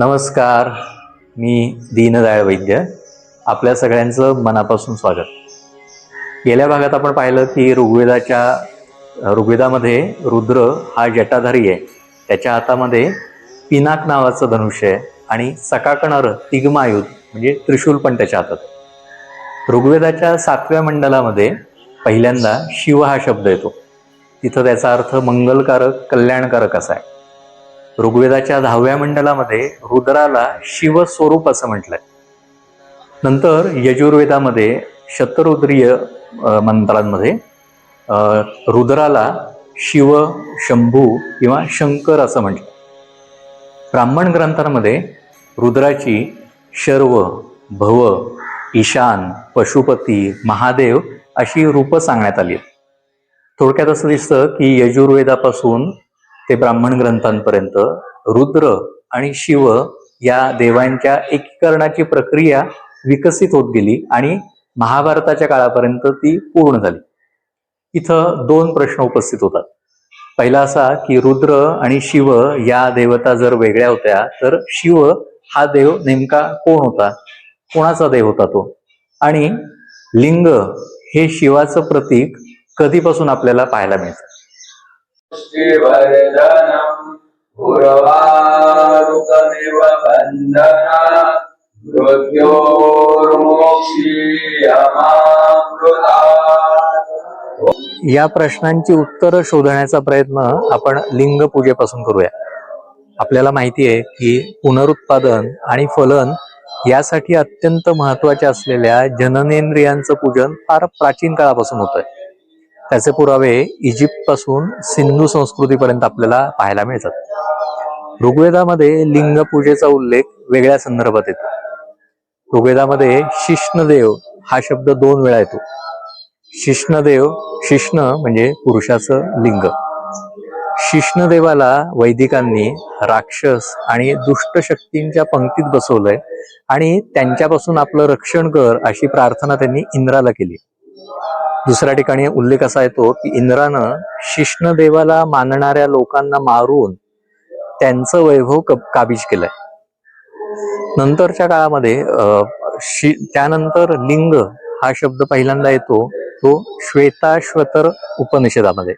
नमस्कार मी दीनदयाळ वैद्य. आपल्या सगळ्यांचं मनापासून स्वागत. गेल्या भागात आपण पाहिलं की ऋग्वेदाच्या ऋग्वेदामध्ये रुद्र हा जटाधारी आहे. त्याच्या हातामध्ये पिनाक नावाचं धनुष्य आहे आणि सकाकणर तिग्मायुध म्हणजे त्रिशूल पण त्याच्या हातात. ऋग्वेदाच्या सातव्या मंडलामध्ये पहिल्यांदा शिव हा शब्द येतो. तिथं त्याचा अर्थ मंगलकारक कल्याणकारक असा आहे. ऋग्वेदाच्या दहाव्या मंडलामध्ये रुद्राला शिवस्वरूप असं म्हटलंय. नंतर यजुर्वेदामध्ये शतरुद्रीय मंत्रांमध्ये रुद्राला शिव शंभू किंवा शंकर असं म्हटलं ब्राह्मण ग्रंथांमध्ये रुद्राची शर्व भव ईशान पशुपती महादेव अशी रूपं सांगण्यात आली आहेत. थोडक्यात असं दिसतं की यजुर्वेदापासून ते ब्राह्मण ग्रंथांपर्यंत रुद्र आणि शिव या देवांच्या एकीकरणाची प्रक्रिया विकसित होत गेली आणि महाभारताच्या काळापर्यंत ती पूर्ण झाली. इथं दोन प्रश्न उपस्थित होतात. पहिला असा की रुद्र आणि शिव या देवता जर वेगळ्या होत्या तर शिव हा देव नेमका कोण होता? कोणाचा देव होता तो? आणि लिंग हे शिवाचं प्रतीक कधीपासून आपल्याला पाहायला मिळतं? पुष्टिवर्धनम् उर्वारुकमिव बन्धनात् मृत्योर्मोक्षीयमामृतात् या प्रश्नांची उत्तरं शोधण्याचा प्रयत्न आपण लिंग पूजेपासून करूया. आपल्याला माहिती आहे की पुनरुत्पादन आणि फलन यासाठी अत्यंत महत्त्वाच्या असलेल्या जननेंद्रियांचं पूजन फार प्राचीन काळापासून होत आहे त्याचे पुरावे इजिप्त पासून सिंधू संस्कृतीपर्यंत आपल्याला पाहायला मिळतात. ऋग्वेदामध्ये लिंग पूजेचा उल्लेख वेगळ्या संदर्भात येतो. ऋग्वेदामध्ये शिष्णदेव हा शब्द दोन वेळा येतो. शिष्णदेव शिष्ण म्हणजे पुरुषाचं लिंग. शिष्णदेवाला वैदिकांनी राक्षस आणि दुष्ट शक्तींच्या पंक्तीत बसवलंय आणि त्यांच्यापासून आपलं रक्षण कर अशी प्रार्थना त्यांनी इंद्राला केली. दुसऱ्या ठिकाणी उल्लेख असा येतो की इंद्रानं शिष्णदेवाला मानणाऱ्या लोकांना मारून त्यांचं वैभव काबीज केलंय. नंतरच्या काळामध्ये अं, शि त्यानंतर लिंग हा शब्द पहिल्यांदा येतो तो श्वेताश्वतर उपनिषदामध्ये.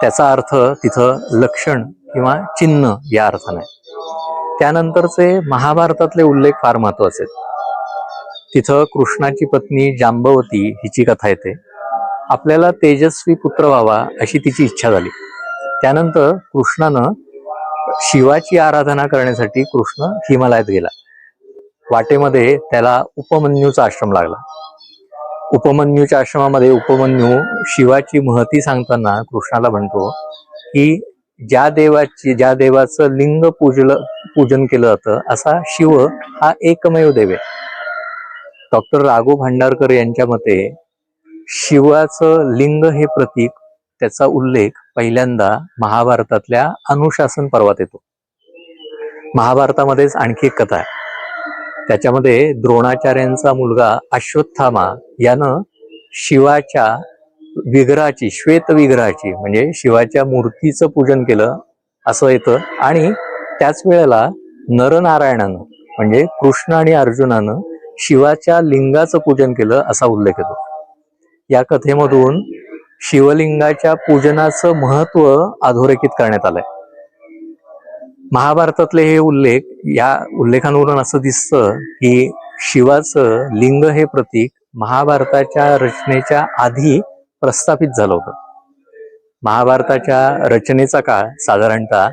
त्याचा अर्थ तिथं लक्षण किंवा चिन्ह या अर्थाने. त्यानंतरचे महाभारतातले उल्लेख फार महत्त्वाचे आहेत. तिथं कृष्णाची पत्नी जांबवती हिची कथा येते. आपल्याला तेजस्वी पुत्र व्हावा अशी तिची इच्छा झाली. त्यानंतर कृष्णानं शिवाची आराधना करण्यासाठी कृष्ण हिमालयात गेला. वाटेमध्ये त्याला उपमन्यूचा आश्रम लागला. उपमन्यूच्या आश्रमामध्ये उपमन्यू शिवाची महती सांगताना कृष्णाला म्हणतो की ज्या देवाची ज्या देवाचं लिंग पूजलं पूजन केलं जातं असा शिव हा एकमेव देव आहे. डॉक्टर राघव भांडारकर यांच्या मते शिवाचं लिंग हे प्रतीक त्याचा उल्लेख पहिल्यांदा महाभारतातल्या अनुशासन पर्वात येतो. महाभारतामध्येच आणखी एक कथा आहे. त्याच्यामध्ये द्रोणाचार्यांचा मुलगा अश्वत्थामा यानं शिवाच्या विग्रहाची श्वेत विग्रहाची म्हणजे शिवाच्या मूर्तीचं पूजन केलं असं येतं. आणि त्याच वेळेला नरनारायणानं म्हणजे कृष्ण आणि अर्जुनानं शिवाच्या लिंगाचं पूजन केलं असा उल्लेख येतो. या कथेमधून शिवलिंगाच्या पूजनाचं महत्त्व अधोरेखित करण्यात आलंय. महाभारतातले हे उल्लेख या उल्लेखांवरून असं दिसतं की शिवाचं लिंग हे प्रतीक महाभारताच्या रचनेच्या आधी प्रस्थापित झालं होतं. महाभारताच्या रचनेचा काळ साधारणतः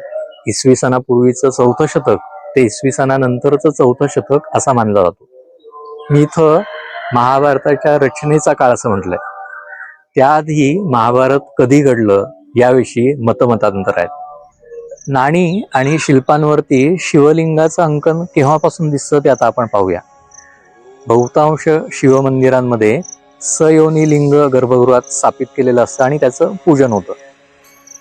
इसवी सणापूर्वीचं चौथं शतक ते इसवी सणानंतरचं चौथं शतक असा मानला जातो. मी इथं महाभारताच्या रचनेचा काळ असं म्हटलंय. त्याआधी महाभारत कधी घडलं याविषयी मतमतांतर आहेत. नाणी आणि शिल्पांवरती शिवलिंगाचं अंकन केव्हापासून दिसतं ते आता आपण पाहूया. बहुतांश शिवमंदिरांमध्ये सयोनी लिंग गर्भगृहात स्थापित केलेलं असतं आणि त्याचं पूजन होतं.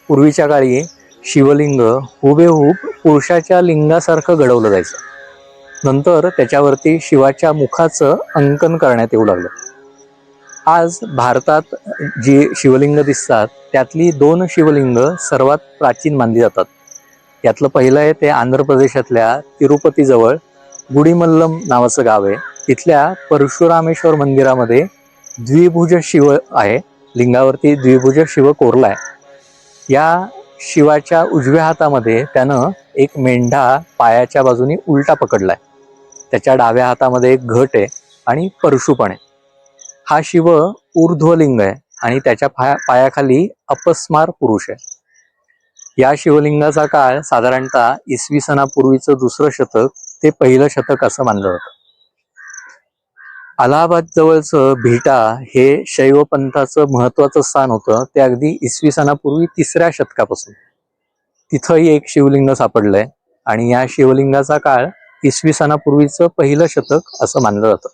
पूर्वीच्या काळी शिवलिंग हुबेहूब पुरुषाच्या लिंगासारखं घडवलं जायचं. नंतर त्याच्यावरती शिवाच्या मुखाचं अंकन करण्यात येऊ लागलं. आज भारतात जी शिवलिंग दिसतात त्यातली दोन शिवलिंग सर्वात प्राचीन मानली जातात. यातलं पहिलं आहे ते आंध्र प्रदेशातल्या तिरुपतीजवळ गुडीमल्लम नावाचं गाव आहे. तिथल्या परशुरामेश्वर मंदिरामध्ये द्विभुज शिव आहे. लिंगावरती द्विभुज शिव कोरला आहे. या शिवाच्या उजव्या हातामध्ये त्यानं एक मेंढा पायाच्या बाजूनी उलटा पकडलाय. त्याच्या डाव्या हातामध्ये एक घट आहे आणि परशु पण आहे. हा शिव ऊर्ध्वलिंग आहे आणि त्याच्या पाया पायाखाली अपस्मार पुरुष आहे. या शिवलिंगाचा काळ साधारणतः इसवी सणापूर्वीचं दुसरं शतक ते पहिलं शतक असं मानलं जातं. अलाहाबाद जवळचं भिटा हे शैव पंथाचं महत्वाचं स्थान होतं. ते अगदी इसवी सणापूर्वी तिसऱ्या शतकापासून. तिथंही एक शिवलिंग सापडलंय आणि या शिवलिंगाचा काळ इसवी सणापूर्वीचं पहिलं शतक असं मानलं जातं.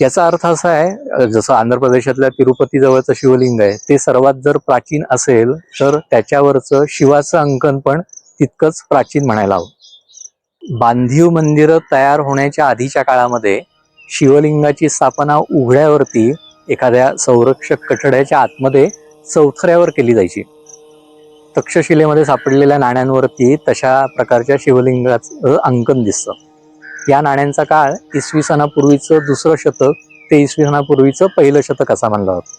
याचा अर्थ असा आहे जसं आंध्र प्रदेशातल्या तिरुपती जवळचं शिवलिंग आहे ते सर्वात जर प्राचीन असेल तर त्याच्यावरचं शिवाचं अंकन पण तितकंच प्राचीन म्हणायला हवं. बांधीव मंदिरं तयार होण्याच्या आधीच्या काळामध्ये शिवलिंगाची स्थापना उघड्यावरती एखाद्या संरक्षक कठड्याच्या आतमध्ये चौथऱ्यावर केली जायची. तक्षशिलेमध्ये सापडलेल्या नाण्यांवरती तशा प्रकारच्या शिवलिंगाचं अंकन दिसतं. या नाण्यांचा काळ इसवी सणापूर्वीचं दुसरं शतक ते इसवी सणापूर्वीचं पहिलं शतक असा मानलं जातं.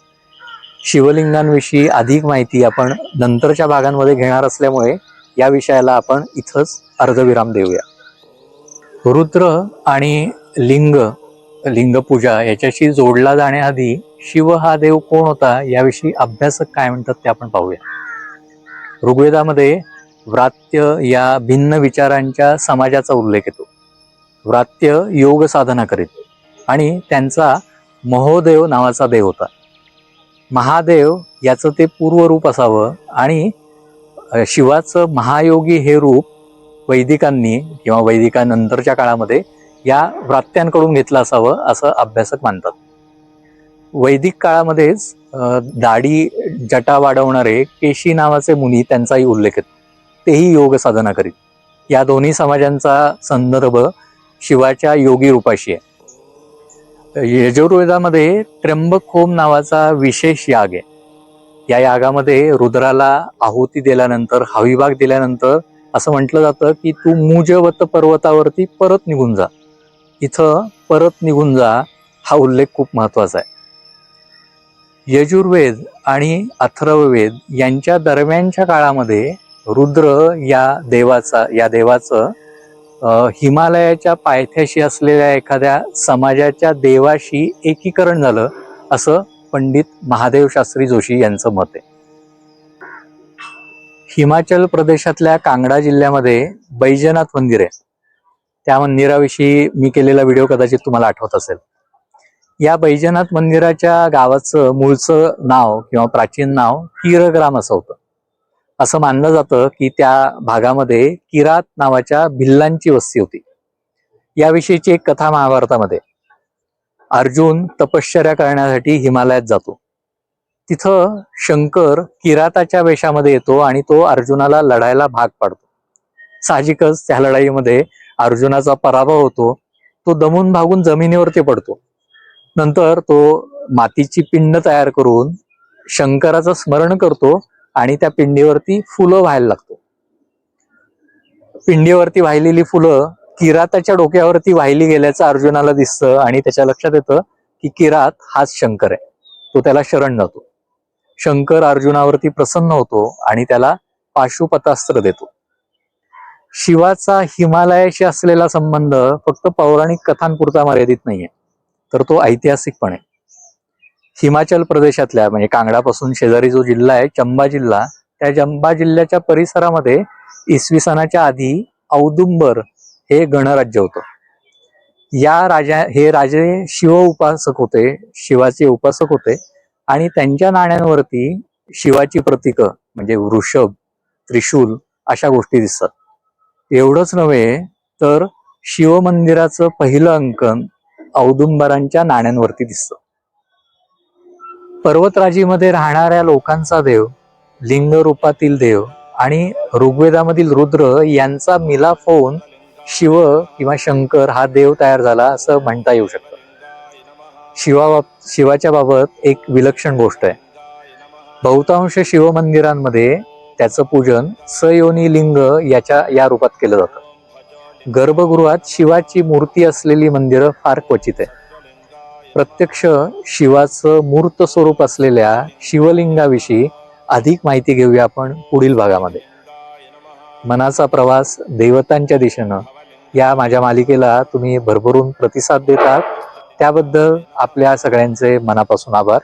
शिवलिंगांविषयी अधिक माहिती आपण नंतरच्या भागांमध्ये घेणार असल्यामुळे या विषयाला आपण इथंच अर्धविराम देऊया. रुद्र आणि लिंग लिंगपूजा याच्याशी जोडला जाण्याआधी शिव हा देव कोण होता याविषयी अभ्यासक काय म्हणतात ते आपण पाहूया. ऋग्वेदामध्ये व्रात्य या भिन्न विचारांच्या समाजाचा उल्लेख येतो. व्रात्य योग साधना करीत आणि त्यांचा महोदेव नावाचा देव होता. महादेव याचं ते पूर्वरूप असावं आणि शिवाचं महायोगी हे रूप वैदिकांनी किंवा वैदिकानंतरच्या काळामध्ये या व्रात्यांकडून घेतलं असावं असं अभ्यासक मानतात. वैदिक काळामध्येच दाढी जटा वाढवणारे केशी नावाचे मुनी त्यांचाही उल्लेख आहे तेही योग साधना करीत. या दोन्ही समाजांचा संदर्भ शिवाच्या योगी रूपाशी आहे. यजुर्वेदामध्ये त्र्यंबक होम नावाचा विशेष याग आहे. या यागामध्ये रुद्राला आहुती दिल्यानंतर हविभाग दिल्यानंतर असं म्हटलं जातं की तू मुजवत पर्वतावरती परत निघून जा. इथं परत निघून जा हा उल्लेख खूप महत्त्वाचा आहे. यजुर्वेद आणि अथर्ववेद यांच्या दरम्यानच्या काळामध्ये रुद्र या देवाचा या देवाचं हिमालयाच्या पायथ्याशी असलेल्या एखाद्या समाजाच्या देवाशी एकीकरण झालं असं पंडित महादेव शास्त्री जोशी यांचं मत आहे. हिमाचल प्रदेशातल्या कांगडा जिल्ह्यामध्ये बैजनाथ मंदिर आहे. त्या मंदिराविषयी मी केलेला व्हिडिओ कदाचित तुम्हाला आठवत असेल. या बैजनाथ मंदिराच्या गावाचं मूळचं नाव किंवा प्राचीन नाव किरग्राम असं होतं. असं मानलं जातं की त्या भागामध्ये किरात नावाच्या भिल्लांची वस्ती होती. याविषयीची एक कथा महाभारतामध्ये. अर्जुन तपश्चर्या करण्यासाठी हिमालयात जातो. तिथं शंकर किराताच्या वेशामध्ये येतो आणि तो अर्जुनाला लढायला भाग पाडतो. साहजिकच त्या लढाईमध्ये अर्जुनाचा पराभव होतो. तो दमून भागून जमिनीवरती पडतो. नंतर तो मातीची पिंड तयार करून शंकराचं स्मरण करतो आणि त्या पिंडीवरती फुलं व्हायला लागतो. पिंडीवरती वाहिलेली फुलं किराताच्या डोक्यावरती वाहिली गेल्याचं अर्जुनाला दिसतं आणि त्याच्या लक्षात येतं की किरात हाच शंकर आहे. तो त्याला शरण जातो शंकर अर्जुनावरती प्रसन्न होतो आणि त्याला पाशुपतास्त्र देतो. शिवाचा हिमालयाशी असलेला संबंध फक्त पौराणिक कथांपुरता मर्यादित नाहीये. तर तो ऐतिहासिक पण आहे हिमाचल प्रदेशातल्या म्हणजे कांगडापासून शेजारी जो जिल्हा आहे चंबा जिल्हा त्या चंबा जिल्ह्याच्या परिसरामध्ये इसवी सणाच्या आधी औदुंबर हे गणराज्य होतं. या राजा हे राजे शिव उपासक होते शिवाचे उपासक होते आणि त्यांच्या नाण्यांवरती शिवाची प्रतीकं म्हणजे वृषभ त्रिशूल अशा गोष्टी दिसतात. एवढंच नव्हे तर शिवमंदिराचं पहिलं अंकन औदुंबरांच्या नाण्यांवरती दिसतो. पर्वतराजीमध्ये राहणाऱ्या लोकांचा देव लिंग रूपातील देव आणि ऋग्वेदामधील रुद्र यांचा मिलाफ होऊन शिव किंवा शंकर हा देव तयार झाला असं म्हणता येऊ शकतं. शिवा शिवाच्या बाबत एक विलक्षण गोष्ट आहे. बहुतांश शिवमंदिरांमध्ये त्याचं पूजन सयोनी लिंग याच्या या रूपात केलं जातं. गर्भगृहात शिवाची मूर्ती असलेली मंदिरं फार क्वचित आहे. प्रत्यक्ष शिवाचं मूर्त स्वरूप असलेल्या शिवलिंगाविषयी अधिक माहिती घेऊया आपण पुढील भागामध्ये. मनाचा प्रवास देवतांच्या दिशेनं या माझ्या मालिकेला तुम्ही भरभरून प्रतिसाद देतात. त्याबद्दल आपल्या सगळ्यांचे मनापासून आभार.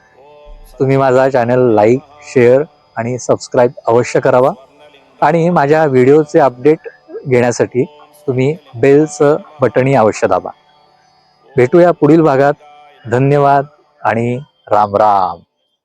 तुम्ही माझा चॅनल लाईक शेअर आणि सबस्क्राईब अवश्य करावा. आणि माझ्या व्हिडिओचे अपडेट घेण्यासाठी तुम्ही बेलचं बटणी अवश्य दाबा. भेटूया पुढील भागात. धन्यवाद आणि राम राम.